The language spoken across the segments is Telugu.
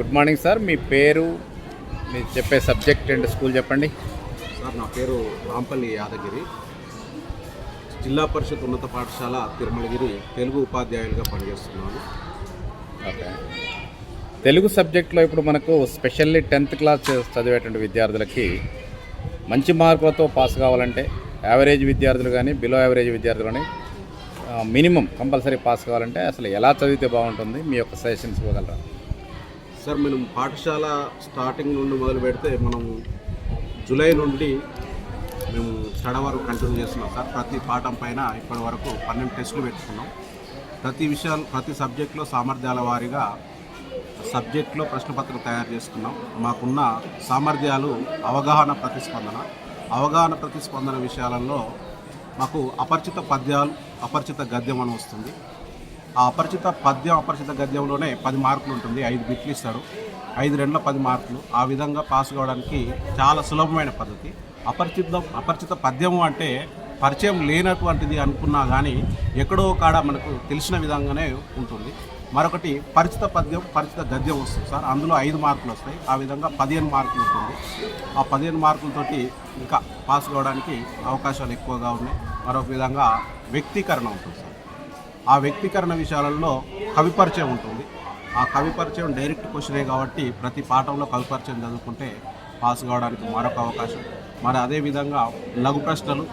గుడ్ మార్నింగ్ సార్ మీ పేరు మీరు చెప్పే సబ్జెక్ట్ అండ్ స్కూల్ చెప్పండి. సార్ నా పేరు రాంపల్లి యాదగిరి. జిల్లా పరిషత్ ఉన్నత పాఠశాల తిరుమలగిరి తెలుగు ఉపాధ్యాయులుగా పనిచేస్తున్నాను. ఓకే తెలుగు సబ్జెక్ట్లో ఇప్పుడు మనకు స్పెషల్లీ టెన్త్ క్లాస్ చదివేటువంటి విద్యార్థులకి మంచి మార్కులతో పాస్ కావాలంటే యావరేజ్ విద్యార్థులు కానీ బిలో యావరేజ్ విద్యార్థులు కానీ మినిమం కంపల్సరీ పాస్ కావాలంటే అసలు ఎలా చదివితే బాగుంటుంది? మీ యొక్క సజెషన్స్ ఇవ్వగలరా? సార్ మనం పాఠశాల స్టార్టింగ్ నుండి మొదలు పెడితే మనం జూలై నుండి మేము స్టడ వరకు కంటిన్యూ చేస్తున్నాం సార్. ప్రతి పాఠం పైన ఇప్పటి వరకు పన్నెండు టెస్టులు పెట్టుకున్నాం. ప్రతి విషయాలు ప్రతి సబ్జెక్టులో సామర్థ్యాల వారీగా సబ్జెక్టులో ప్రశ్నపత్రం తయారు చేసుకున్నాం. మాకున్న సామర్థ్యాలు అవగాహన ప్రతిస్పందన. అవగాహన ప్రతిస్పందన విషయాలలో మాకు అపరిచిత పద్యాలు అపరిచిత గద్యం అని వస్తుంది. ఆ అపరిచిత పద్యం అపరిచిత గద్యంలోనే పది మార్కులు ఉంటుంది. ఐదు బిట్లు ఇస్తాడు ఐదు రెండుల పది మార్కులు. ఆ విధంగా పాస్ కావడానికి చాలా సులభమైన పద్ధతి. అపరిచిత అపరిచిత పద్యము అంటే పరిచయం లేనటువంటిది అనుకున్నా కానీ ఎక్కడో కాడ మనకు తెలిసిన విధంగానే ఉంటుంది. మరొకటి పరిచిత పద్యం పరిచిత గద్యం వస్తుంది సార్. అందులో ఐదు మార్కులు వస్తాయి. ఆ విధంగా పదిహేను మార్కులు ఉంటుంది. ఆ పదిహేను మార్కులతోటి ఇంకా పాస్ కావడానికి అవకాశాలు ఎక్కువగా ఉన్నాయి. మరొక విధంగా వ్యక్తీకరణ ఉంటుంది సార్. ఆ వ్యక్తీకరణ విషయాలలో కవిపరిచయం ఉంటుంది. ఆ కవిపరిచయం డైరెక్ట్ క్వశ్చనే కాబట్టి ప్రతి పాఠంలో కవిపరిచయం చదువుకుంటే పాస్ కావడానికి మరొక అవకాశం మరి అదేవిధంగా లఘు ప్రశ్నలు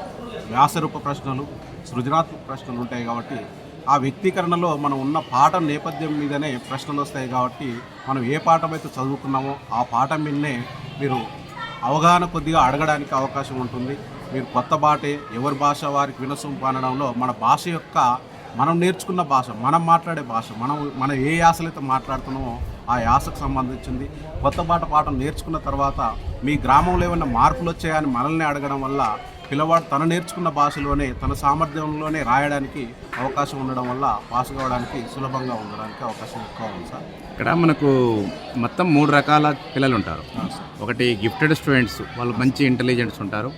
వ్యాసరూప ప్రశ్నలు సృజనాత్మక ప్రశ్నలు ఉంటాయి కాబట్టి ఆ వ్యక్తీకరణలో మనం ఉన్న పాఠం నేపథ్యం మీదనే ప్రశ్నలు వస్తాయి కాబట్టి మనం ఏ పాఠం అయితే చదువుకున్నామో ఆ పాఠం మీదనే మీరు అవగాహన కొద్దిగా అడగడానికి అవకాశం ఉంటుంది. మీరు కొత్త బాటే ఎవరి భాష వారికి వినసొంపు అనడంలో మన భాష యొక్క మనం నేర్చుకున్న భాష మనం మాట్లాడే భాష మనం మనం ఏ యాసలైతే మాట్లాడుతున్నామో ఆ యాసకు సంబంధించింది. కొత్త బాట పాఠం నేర్చుకున్న తర్వాత మీ గ్రామంలో ఏమైనా మార్పులు వచ్చాయని మనల్ని అడగడం వల్ల పిల్లవాడు తను నేర్చుకున్న భాషలోనే తన సామర్థ్యంలోనే రాయడానికి అవకాశం ఉండడం వల్ల పాస్ కావడానికి సులభంగా ఉండడానికి అవకాశం ఎక్కువ ఉంది సార్. ఇక్కడ మనకు మొత్తం మూడు రకాల పిల్లలు ఉంటారు. ఒకటి గిఫ్టెడ్ స్టూడెంట్స్ వాళ్ళు మంచి ఇంటెలిజెంట్స్ ఉంటారు.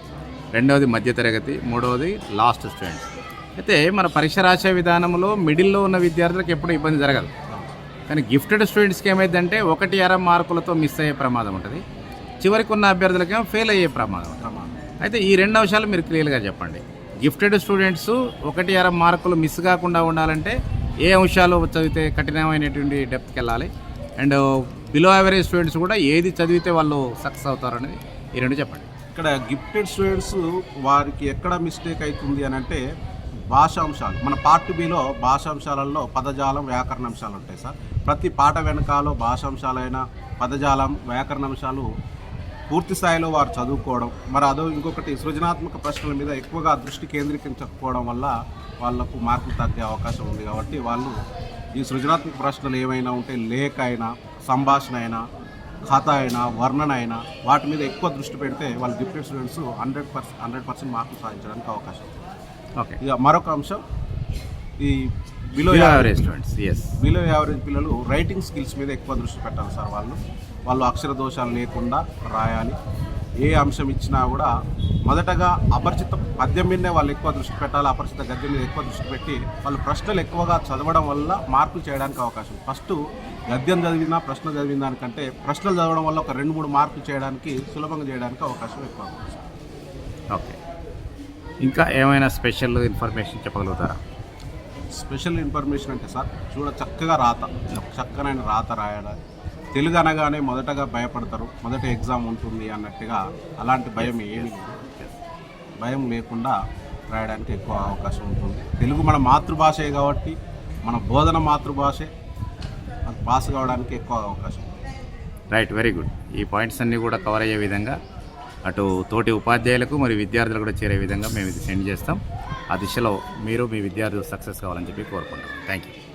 రెండవది మధ్యతరగతి మూడవది లాస్ట్ స్టూడెంట్స్ అయితే మన పరీక్ష రాసే విధానంలో మిడిల్లో ఉన్న విద్యార్థులకు ఎప్పుడు ఇబ్బంది జరగదు. కానీ గిఫ్టెడ్ స్టూడెంట్స్కి ఏమైందంటే ఒకటి అర మార్కులతో మిస్ అయ్యే ప్రమాదం ఉంటుంది. చివరికి ఉన్న అభ్యర్థులకేమో ఫెయిల్ అయ్యే ప్రమాదం ప్రమాదం అయితే ఈ రెండు అంశాలు మీరు క్లియర్గా చెప్పండి. గిఫ్టెడ్ స్టూడెంట్స్ ఒకటి అర మార్కులు మిస్ కాకుండా ఉండాలంటే ఏ అంశాలు చదివితే కఠినమైనటువంటి డెప్త్కి వెళ్ళాలి? అండ్ బిలో యావరేజ్ స్టూడెంట్స్ కూడా ఏది చదివితే వాళ్ళు సక్సెస్ అవుతారనేది ఈ రెండు చెప్పండి. ఇక్కడ గిఫ్టెడ్ స్టూడెంట్స్ వారికి ఎక్కడ మిస్టేక్ అవుతుంది అని అంటే భాషాంశాలు. మన పార్ట్ బిలో భాషాంశాలలో పదజాలం వ్యాకరణ అంశాలు ఉంటాయి సార్. ప్రతి పాట వెనకాలో భాషాంశాలైన పదజాలం వ్యాకరణ అంశాలు పూర్తి స్థాయిలో వారు చదువుకోవడం. మరి అదో ఇంకొకటి సృజనాత్మక ప్రశ్నల మీద ఎక్కువగా దృష్టి కేంద్రీకరించకపోవడం వల్ల వాళ్ళకు మార్కులు తగ్గే అవకాశం ఉంది కాబట్టి వాళ్ళు ఈ సృజనాత్మక ప్రశ్నలు ఏమైనా ఉంటే లేఖ అయినా సంభాషణ అయినా కథ అయినా వర్ణన అయినా వాటి మీద ఎక్కువ దృష్టి పెడితే వాళ్ళ gifted students hundred percent hundred percent మార్కులు సాధించడానికి అవకాశం ఉంది. ఇక మరొక అంశం ఈ below average students yes below average పిల్లలు రైటింగ్ స్కిల్స్ మీద ఎక్కువ దృష్టి పెట్టాలి సార్ వాళ్ళు. వాళ్ళు అక్షర దోషాలు లేకుండా రాయాలి. ఏ అంశం ఇచ్చినా కూడా మొదటగా అపరిచిత పద్యం మీదనే వాళ్ళు ఎక్కువ దృష్టి పెట్టాలి. అపరిచిత గద్యం మీద ఎక్కువ దృష్టి పెట్టి వాళ్ళు ప్రశ్నలు ఎక్కువగా చదవడం వల్ల మార్కులు చేయడానికి అవకాశం. ఫస్ట్ గద్యం చదివినా ప్రశ్న చదివిన దానికంటే ప్రశ్నలు చదవడం వల్ల ఒక రెండు మూడు మార్కులు చేయడానికి సులభంగా చేయడానికి అవకాశం ఎక్కువ. ఓకే ఇంకా ఏమైనా స్పెషల్ ఇన్ఫర్మేషన్ చెప్పగలుగుతారా? స్పెషల్ ఇన్ఫర్మేషన్ అంటే సార్ చూడ చక్కగా రాత చక్కనైన రాత రాయడం తెలుగు అనగానే మొదటగా భయపడతారు మొదట ఎగ్జామ్ ఉంటుంది అన్నట్టుగా అలాంటి భయం ఏమీ భయం లేకుండా రాయడానికి ఎక్కువ అవకాశం ఉంటుంది. తెలుగు మన మాతృభాషే కాబట్టి మన బోధన మాతృభాషే పాస్ కావడానికి ఎక్కువ అవకాశం రైట్ వెరీ గుడ్ ఈ పాయింట్స్ అన్నీ కూడా కవర్ అయ్యే విధంగా అటు తోటి ఉపాధ్యాయులకు మరియు విద్యార్థులకు కూడా చేరే విధంగా మేము ఇది సెండ్ చేస్తాం. ఆ దిశలో మీరు మీ విద్యార్థులు సక్సెస్ కావాలని చెప్పి కోరుకుంటాం థ్యాంక్ యూ